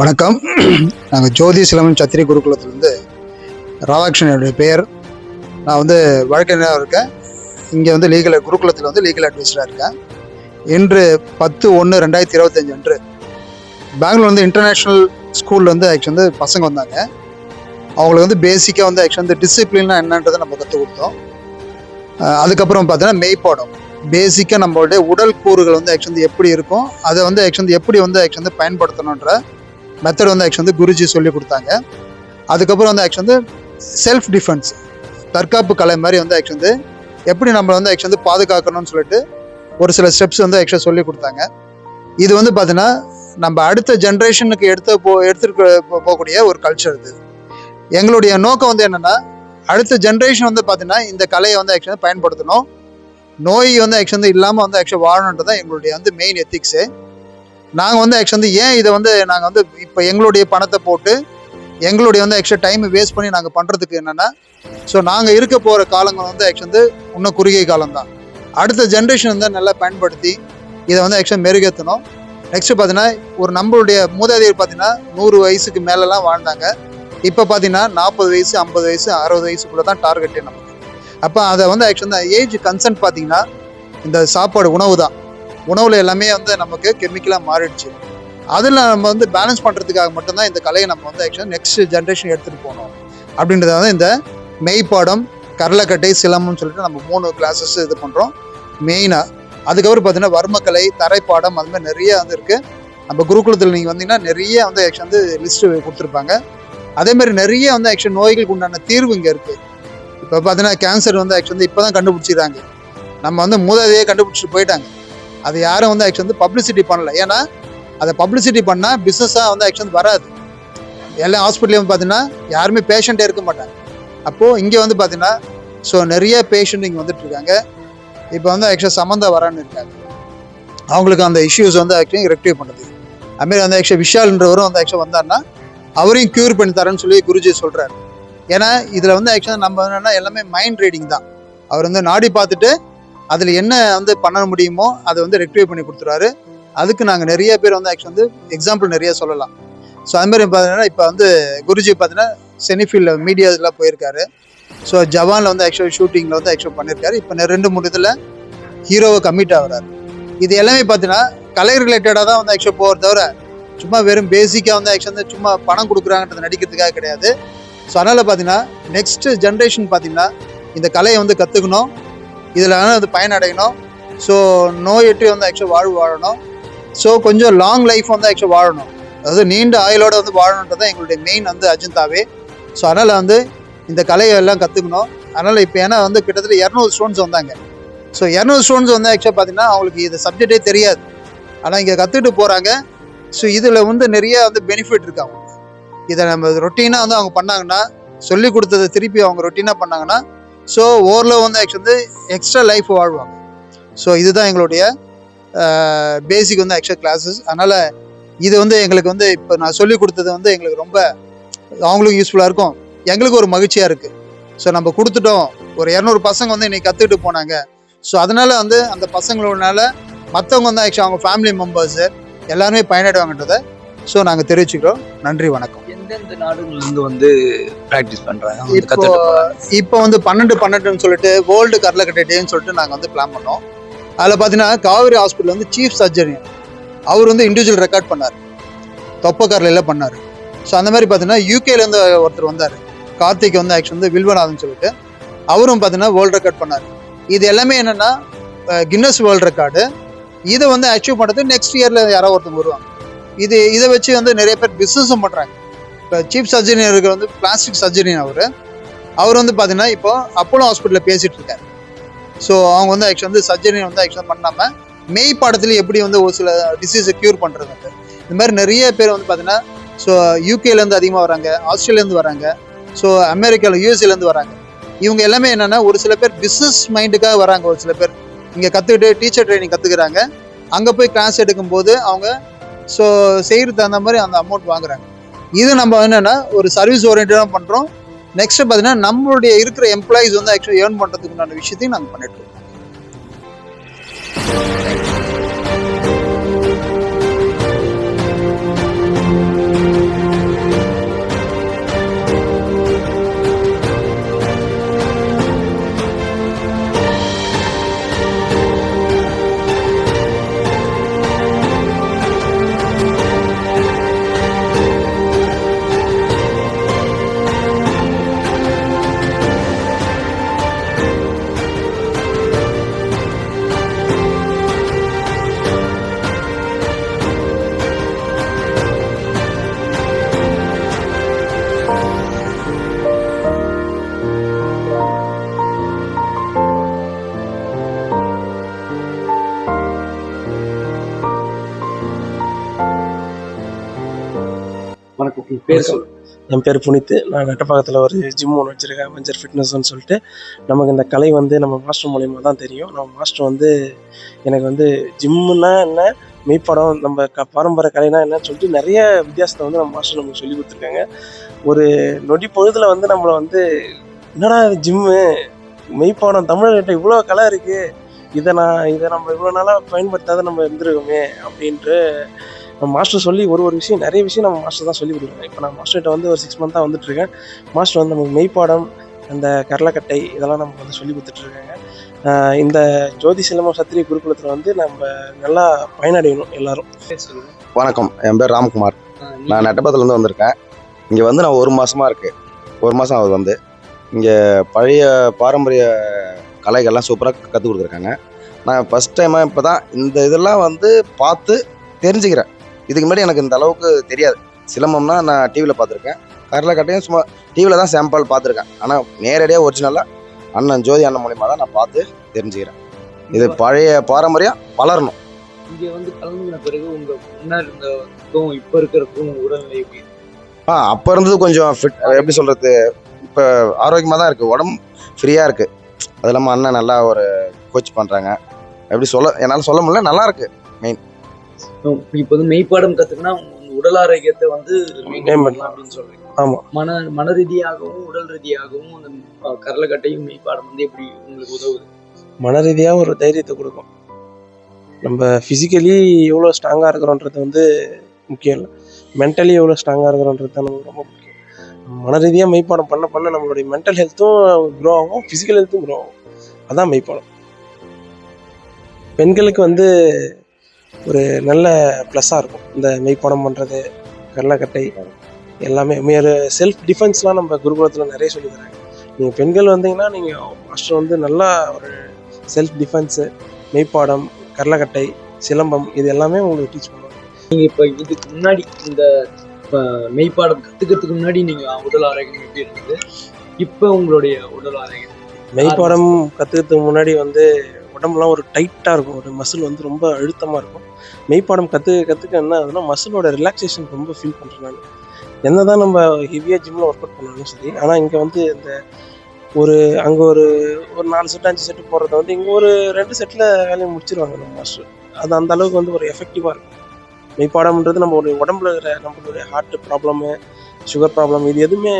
வணக்கம். நாங்கள் ஜோதி சிலமன் சத்திரி குருகுலத்துலேருந்து ராதாகிருஷ்ணன் என்னுடைய பெயர். நான் வந்து வழக்கறிஞராக இருக்கேன். இங்கே வந்து லீகல் குருகுலத்தில் வந்து லீகல் அட்வைஸராக இருக்கேன். இன்று பத்து ஒன்று ரெண்டாயிரத்தி இருபத்தஞ்சு அன்று பெங்களூர் வந்து இன்டர்நேஷ்னல் ஸ்கூலில் வந்து ஆக்சுவலி வந்து பசங்க வந்தாங்க. அவங்களுக்கு வந்து பேசிக்காக வந்து ஆக்சுவலி வந்து டிசிப்ளின்னா என்னன்றதை நம்ம கற்றுக் கொடுத்தோம். அதுக்கப்புறம் பார்த்தீங்கன்னா மெய்ப்பாடம். பேசிக்காக நம்மளுடைய உடல் கூறுகள் வந்து ஆக்சுவலி வந்து எப்படி இருக்கும் அதை வந்து ஆக்சுவலி வந்து எப்படி வந்து ஆக்சுவலி வந்து பயன்படுத்தணுன்ற மெத்தட் வந்து ஆக்சுவலி வந்து குருஜி சொல்லி கொடுத்தாங்க. அதுக்கப்புறம் வந்து ஆக்சுவலி வந்து செல்ஃப் டிஃபென்ஸ் தற்காப்பு கலை மாதிரி வந்து ஆக்சுவலி வந்து எப்படி நம்ம வந்து ஆக்சுவலி வந்து பாதுகாக்கணும்னு சொல்லிட்டு ஒரு சில ஸ்டெப்ஸ் வந்து ஆக்சுவலாக சொல்லி கொடுத்தாங்க. இது வந்து பார்த்தீங்கன்னா நம்ம அடுத்த ஜென்ரேஷனுக்கு எடுத்து போ எடுத்துட்டு போகக்கூடிய ஒரு கல்ச்சர் இது. எங்களுடைய நோக்கம் வந்து என்னென்னா அடுத்த ஜென்ரேஷன் வந்து பார்த்தீங்கன்னா இந்த கலையை வந்து ஆக்சுவலாக பயன்படுத்தணும். நோய் வந்து ஆக்சுவலி வந்து இல்லாமல் வந்து ஆக்சுவலாக வாழணுன்றது தான் எங்களுடைய வந்து மெயின் எத்திக்ஸு நாங்கள் வந்து ஆக்சுவலி வந்து ஏன் இதை வந்து நாங்கள் வந்து இப்போ எங்களுடைய பணத்தை போட்டு எங்களுடைய வந்து ஆக்சுவலாக டைம் வேஸ்ட் பண்ணி நாங்கள் பண்ணுறதுக்கு என்னென்னா ஸோ நாங்கள் இருக்க போகிற காலங்கள் வந்து ஆக்சுவலி வந்து இன்னும் குறுகிய காலம் தான் அடுத்த ஜென்ரேஷன் வந்து நல்லா பயன்படுத்தி இதை வந்து ஆக்சுவலாக மெருகேற்றணும் நெக்ஸ்ட் பார்த்தீங்கன்னா ஒரு நம்மளுடைய மூதாதையர் பார்த்தீங்கன்னா நூறு வயசுக்கு மேலெலாம் வாழ்ந்தாங்க. இப்போ பார்த்தீங்கன்னா நாற்பது வயசு ஐம்பது வயசு அறுபது வயசுக்குள்ளே தான் டார்கெட்டே நமக்கு. அப்போ அதை வந்து ஆக்சுவலாக ஏஜ் கன்சென்ட் பார்த்தீங்கன்னா இந்த சாப்பாடு உணவு தான் உணவில் எல்லாமே வந்து நமக்கு கெமிக்கலாக மாறிடுச்சு. அதில் நம்ம வந்து பேலன்ஸ் பண்ணுறதுக்காக மட்டும்தான் இந்த கலையை நம்ம வந்து ஆக்சுவலாக நெக்ஸ்ட் ஜென்ரேஷன் எடுத்துகிட்டு போகணும். அப்படின்றத வந்து இந்த மெய்ப்பாடம் கடலக்கட்டை சிலம்பம்னு சொல்லிட்டு நம்ம மூணு கிளாஸஸ் இது பண்ணுறோம் மெயினாக அதுக்கப்புறம் பார்த்தீங்கன்னா வர்மக்கலை தரைப்பாடம் அது மாதிரி நிறைய வந்து இருக்குது நம்ம குருகுலத்தில் நீங்கள் வந்தீங்கன்னா நிறைய வந்து ஆக்சுவல் வந்து லிஸ்ட்டு கொடுத்துருப்பாங்க. அதேமாதிரி நிறைய வந்து ஆக்சுவல் நோய்களுக்கு உண்டான தீர்வு இங்கே இருக்குது இப்போ பார்த்தீங்கன்னா கேன்சர் வந்து ஆக்சுவல் வந்து இப்போ தான் கண்டுபிடிச்சிடுறாங்க நம்ம வந்து மூதாதையே கண்டுபிடிச்சிட்டு போயிட்டாங்க. அது யாரும் வந்து ஆக்சுவலி வந்து பப்ளிசிட்டி பண்ணல. ஏன்னா அதை பப்ளிசிட்டி பண்ணால் பிஸ்னஸாக வந்து ஆக்சுவலி வராது. எல்லா ஹாஸ்பிட்டலையும் வந்து பார்த்தீங்கன்னா யாருமே பேஷண்ட்டே இருக்க மாட்டாங்க. அப்போது இங்கே வந்து பார்த்தீங்கன்னா ஸோ நிறைய பேஷண்ட் இங்கே வந்துட்டு இருக்காங்க. இப்போ வந்து ஆக்சுவலாக சம்மந்தா வரான்னு இருக்காங்க. அவங்களுக்கு அந்த இஷ்யூஸ் வந்து ஆக்சுவலி ரெக்டிவ் பண்ணுறது அதுமாரி வந்து ஆக்சுவலாக விஷால்ன்றவரும் வந்து ஆக்சுவலாக வந்தாருன்னா அவரையும் க்யூர் பண்ணி தரேன்னு சொல்லி குருஜி சொல்கிறாரு ஏன்னா இதில் வந்து ஆக்சுவலாக நம்ம என்னென்னா எல்லாமே மைண்ட் ரீடிங் தான். அவர் வந்து நாடி பார்த்துட்டு அதில் என்ன வந்து பண்ண முடியுமோ அதை வந்து ரெக்டிவ் பண்ணி கொடுத்துருவாரு. அதுக்கு நாங்கள் நிறைய பேர் வந்து ஆக்சுவலி வந்து எக்ஸாம்பிள் நிறைய சொல்லலாம். ஸோ அதுமாதிரி பார்த்தீங்கன்னா இப்போ வந்து குருஜி பார்த்தீங்கன்னா செனிஃபீல்டில் மீடியாஸ்லாம் போயிருக்காரு. ஸோ ஜவானில் வந்து ஆக்சுவலி ஷூட்டிங்கில் வந்து ஆக்சுவல் பண்ணியிருக்காரு இப்போ ரெண்டு மூணு இதில் ஹீரோவை கம்மிட் ஆகிறாரு. இது எல்லாமே பார்த்தீங்கன்னா கலை ரிலேட்டடாக தான் வந்து ஆக்சுவல் போகிறத தவிர சும்மா வெறும் பேசிக்காக வந்து ஆக்சுவல் வந்து சும்மா பணம் கொடுக்குறாங்கன்றது நடிக்கிறதுக்காக கிடையாது. ஸோ அதனால் பார்த்தீங்கன்னா நெக்ஸ்ட் ஜென்ரேஷன் பார்த்தீங்கன்னா இந்த கலையை வந்து கற்றுக்கணும் இதில் வந்து பயனடையணும். ஸோ நோயற்றி வந்து ஆக்சுவலாக வாழ்வு வாழணும். ஸோ கொஞ்சம் லாங் லைஃப் வந்து ஆக்சுவலாக வாழணும். அதாவது நீண்ட ஆயுளோட வந்து வாழணுன்றது தான் எங்களுடைய மெயின் வந்து அஜந்தாவே. ஸோ அதனால் வந்து இந்த கலையை எல்லாம் கற்றுக்கணும் அதனால் இப்போ ஏன்னா வந்து கிட்டத்தட்ட இரநூறு ஸ்டூடெண்ட்ஸ் வந்தாங்க. ஸோ இரநூறு ஸ்டூடெண்ட்ஸ் வந்து ஆக்சுவலாக பார்த்தீங்கன்னா அவங்களுக்கு இது சப்ஜெக்டே தெரியாது. ஆனால் இங்கே கற்றுக்கிட்டு போகிறாங்க ஸோ இதில் வந்து நிறைய வந்து பெனிஃபிட் இருக்குது அவங்களுக்கு. இதை நம்ம ரொட்டீனாக வந்து அவங்க பண்ணாங்கன்னா சொல்லி கொடுத்ததை திருப்பி அவங்க ரொட்டீனாக பண்ணாங்கன்னா ஸோ ஓரளவு வந்து ஆக்சுவலி வந்து எக்ஸ்ட்ரா லைஃப் வாழ்வாங்க. ஸோ இதுதான் எங்களுடைய பேசிக் வந்து ஆக்சுவல் கிளாஸஸ் அதனால் இது வந்து எங்களுக்கு வந்து இப்போ நான் சொல்லி கொடுத்தது வந்து எங்களுக்கு ரொம்ப அவங்களுக்கும் யூஸ்ஃபுல்லாக இருக்கும். எங்களுக்கு ஒரு மகிழ்ச்சியாக இருக்குது ஸோ நம்ம கொடுத்துட்டோம். ஒரு இரநூறு பசங்க வந்து இன்றைக்கி கற்றுக்கிட்டு போனாங்க. ஸோ அதனால் வந்து அந்த பசங்களோடனால மற்றவங்க வந்து ஆக்சுவலி அவங்க ஃபேமிலி மெம்பர்ஸு எல்லாருமே பயனடைவாங்கன்றதை ஸோ நாங்கள் தெரிவிச்சுக்கிறோம். நன்றி வணக்கம். எந்தெந்த நாடுகள்ல இருந்து வந்து பிராக்டிஸ் பண்றாங்க? வந்து இப்போ வந்து பன்னெண்டு பன்னெண்டுன்னு சொல்லிட்டு வேர்ல்டு கரலக்கட்டை டேன்னு சொல்லிட்டு நாங்கள் வந்து பிளான் பண்ணோம். அதில் பார்த்தீங்கன்னா காவேரி ஹாஸ்பிட்டல் வந்து சீஃப் சர்ஜரி அவர் வந்து இண்டிவிஜுவல் ரெக்கார்ட் பண்ணார். தொப்பக்கரலையில் பண்ணார். ஸோ அந்த மாதிரி பார்த்தீங்கன்னா யூகேலேருந்து ஒருத்தர் வந்தார். கார்த்திக் வந்து ஆக்சுவல் வந்து வில்வநாதன் சொல்லிட்டு. அவரும் பார்த்தீங்கன்னா வேர்ல்டு ரெக்கார்ட் பண்ணார். இது எல்லாமே என்னென்னா கின்னஸ் வேர்ல்டு ரெக்கார்டு இதை வந்து அச்சீவ் பண்ணுறது நெக்ஸ்ட் இயரில் யாரோ ஒருத்தவங்க வருவாங்க. இது இதை வச்சு வந்து நிறைய பேர் பிஸ்னஸும் பண்ணுறாங்க இப்போ சீஃப் சர்ஜரி இருக்கிற வந்து பிளாஸ்டிக் சர்ஜரி அவர். அவர் வந்து பார்த்தீங்கன்னா இப்போ அப்போலோ ஹாஸ்பிட்டலில் பேசிகிட்டு இருக்காரு. ஸோ அவங்க வந்து ஆக்சுவலி வந்து சர்ஜரி வந்து ஆக்சுவலாக பண்ணாமல் மெய் பாடத்துல எப்படி வந்து ஒரு சில டிசீஸை க்யூர் பண்ணுறது வந்து இந்த மாதிரி நிறைய பேர் வந்து பார்த்தீங்கன்னா ஸோ யூகேலேருந்து அதிகமாக வராங்க ஆஸ்திரேலியாலேருந்து வராங்க ஸோ அமெரிக்காவில் யூஎஸ்ஏலேருந்து வராங்க. இவங்க எல்லாமே என்னென்னா ஒரு சில பேர் பிஸ்னஸ் மைண்டுக்காக வராங்க ஒரு சில பேர். இங்கே கற்றுக்கிட்டு டீச்சர் ட்ரைனிங் கற்றுக்குறாங்க அங்கே போய் கிளாஸ் எடுக்கும்போது அவங்க ஸோ செய்கிறதுக்கு தகுந்த மாதிரி அந்த அமௌண்ட் வாங்குறாங்க. இது நம்ம என்னென்னா ஒரு சர்வீஸ் ஓரியன்டாக பண்ணுறோம் நெக்ஸ்ட் பார்த்தீங்கன்னா நம்மளுடைய இருக்கிற எம்ப்ளாயிஸ் வந்து ஆக்சுவலி ஏர்ன் பண்ணுறதுக்குண்டான விஷயத்தையும் நாங்கள் பண்ணிட்டு இருக்கோம். பேர் சொல் என் பேர் புனித்து. நான் நட்டப்பாக்கத்தில் ஒரு ஜிம் ஒன்று வச்சுருக்கேன் வெஞ்சர் ஃபிட்னஸ்னு சொல்லிட்டு. நமக்கு இந்த கலை வந்து நம்ம மாஸ்டர் மூலியமாக தான் தெரியும். நம்ம மாஸ்டர் வந்து எனக்கு வந்து ஜிம்முன்னா என்ன மெய்ப்படம் நம்ம க பாரம்பரிய கலைனா என்னன்னு சொல்லிட்டு நிறைய வித்தியாசத்தை வந்து நம்ம மாஸ்டர் நமக்கு சொல்லி கொடுத்துருக்காங்க. ஒரு நொடி பொழுதில் வந்து நம்மளை வந்து என்னடா ஜிம்மு மெய்ப்பாடம் தமிழர்கிட்ட இவ்வளோ கலை இருக்குது இதை நான் இதை நம்ம இவ்வளோ நாளாக பயன்படுத்தாத நம்ம இருந்திருக்கோமே அப்படின்ட்டு நம்ம மாஸ்டர் சொல்லி ஒரு ஒரு விஷயம் நிறைய விஷயம் நம்ம மாஸ்டர் தான் சொல்லி கொடுக்குறாங்க இப்போ நான் மாஸ்டர்கிட்ட வந்து ஒரு சிக்ஸ் மந்த்தாக வந்துட்டு இருக்கேன் மாஸ்டர் வந்து நமக்கு மெய்ப்பாடம் அந்த கரலக்கட்டை இதெல்லாம் நமக்கு வந்து சொல்லி கொடுத்துட்ருக்காங்க இந்த ஜோதி சிலம்பம் சத்திரிய குருகுலத்தில் வந்து நம்ம நல்லா பயனடையணும் எல்லாரும். வணக்கம். என் பேர் ராம்குமார். நான் நெட்டப்பத்துலேருந்து வந்திருக்கேன். இங்கே வந்து நான் ஒரு மாசமா இருக்கு. ஒரு மாதம் ஆகுது வந்து. இங்கே பழைய பாரம்பரிய கலைகள்லாம் சூப்பராக கற்றுக் கொடுத்துருக்காங்க. நான் ஃபஸ்ட் டைமாக இப்போ தான் இந்த இதெல்லாம் வந்து பார்த்து தெரிஞ்சுக்கிறேன். இதுக்கு முன்னாடி எனக்கு இந்த அளவுக்கு தெரியாது. சிலம்பம்னா நான் டிவியில் பார்த்துருக்கேன். கரலக்கட்டையும் சும்மா டிவியில் தான் சாம்பிள் பார்த்துருக்கேன். ஆனால் நேரடியாக ஒரிஜினலாக அண்ணன் ஜோதி அண்ணன் மூலியமாக தான் நான் பார்த்து தெரிஞ்சுக்கிறேன். இது பழைய பாரம்பரியம் வளரணும். இங்க வந்து கலந்துன பிறகு உங்க முன்னாடி இருந்ததுக்கும் இப்ப இருக்கிறதுக்கும் உடல்நிலை எப்படி? ஆ அப்போ இருந்தது கொஞ்சம் ஃபிட் எப்படி சொல்கிறது இப்போ ஆரோக்கியமாக தான் இருக்குது உடம்பு ஃப்ரீயாக இருக்குது அது இல்லாமல் அண்ணன் நல்லா ஒரு கோச் பண்ணுறாங்க எப்படி சொல்ல என்னால் சொல்ல முடியல நல்லா இருக்கு. இப்ப வந்து மெய்ப்பாடம் கத்துக்கினா உங்க உடல் ஆரோக்கியத்தை வந்து maintain பண்ணலாம். அப்படின்னு சொல்றீங்க. ஆமாம் மன மன ரீதியாகவும் உடல் ரீதியாகவும் அந்த கரலக்கட்டையும் மெய்ப்பாடம் வந்து எப்படி உங்களுக்கு உதவுது? மன ரீதியாக ஒரு தைரியத்தை கொடுக்கும். நம்ம ஃபிசிக்கலி எவ்வளோ ஸ்ட்ராங்காக இருக்கிறோன்றது வந்து முக்கியம் இல்லை. மென்டலி எவ்வளோ ஸ்ட்ராங்காக இருக்கிறோன்றது தான் நமக்கு ரொம்ப முக்கியம். மன ரீதியாக மெய்ப்பாடம் பண்ண பண்ண நம்மளுடைய மென்டல் ஹெல்த்தும் க்ரோ ஆகும் ஃபிசிக்கல் ஹெல்த்தும் க்ரோ ஆகும். அதான் மெய்ப்பாடம். பெண்களுக்கு வந்து ஒரு நல்ல ப்ளஸ்ஸாக இருக்கும். இந்த மெய்ப்பாடம் பண்ணுறது கடலக்கட்டை எல்லாமே. ஒரு செல்ஃப் டிஃபென்ஸ்லாம் நம்ம குருகுலத்தில் நிறைய சொல்லி தராங்க நீங்கள் பெண்கள் வந்தீங்கன்னா நீங்கள் மாஸ்டர் வந்து நல்லா ஒரு செல்ஃப் டிஃபென்ஸு மெய்ப்பாடம் கடலக்கட்டை சிலம்பம் இது எல்லாமே உங்களுக்கு டீச் பண்ணுவாங்க. நீங்க இப்ப இதுக்கு முன்னாடி இந்த அஹ், மெய்ப்பாடம் கத்துக்கிறதுக்கு முன்னாடி நீங்க உடல் ஆரோக்கியம் எப்படி இருந்தது? இப்ப உங்களுடைய உடல் ஆரோக்கியம்? மெய்ப்பாடம் கற்றுக்கிறதுக்கு முன்னாடி வந்து உடம்புலாம் ஒரு டைட்டாக இருக்கும். ஒரு மசில் வந்து ரொம்ப அழுத்தமாக இருக்கும். மெய்ப்பாடம் கற்று கற்றுக்க என்ன ஆகுதுன்னா மசிலோட ரிலாக்ஸேஷன் ரொம்ப ஃபீல் பண்ணுறேன் நான் என்ன தான் நம்ம ஹெவியாக ஜிம்மில் ஒர்க் அவுட் பண்ணாலும் சரி ஆனால் இங்கே வந்து இந்த ஒரு அங்கே ஒரு ஒரு நாலு செட்டு அஞ்சு செட்டு போடுறத வந்து இங்கே ஒரு ரெண்டு செட்டில் வேலையை முடிச்சிருவாங்க நம்ம மாஸ்டர் அது அந்த அளவுக்கு வந்து ஒரு எஃபெக்டிவாக இருக்கும். மெய்ப்பாடம்ன்றது நம்ம ஒரு உடம்புல இருக்கிற நம்மளுடைய ஹார்ட் ப்ராப்ளமு சுகர் ப்ராப்ளம் இது எதுவுமே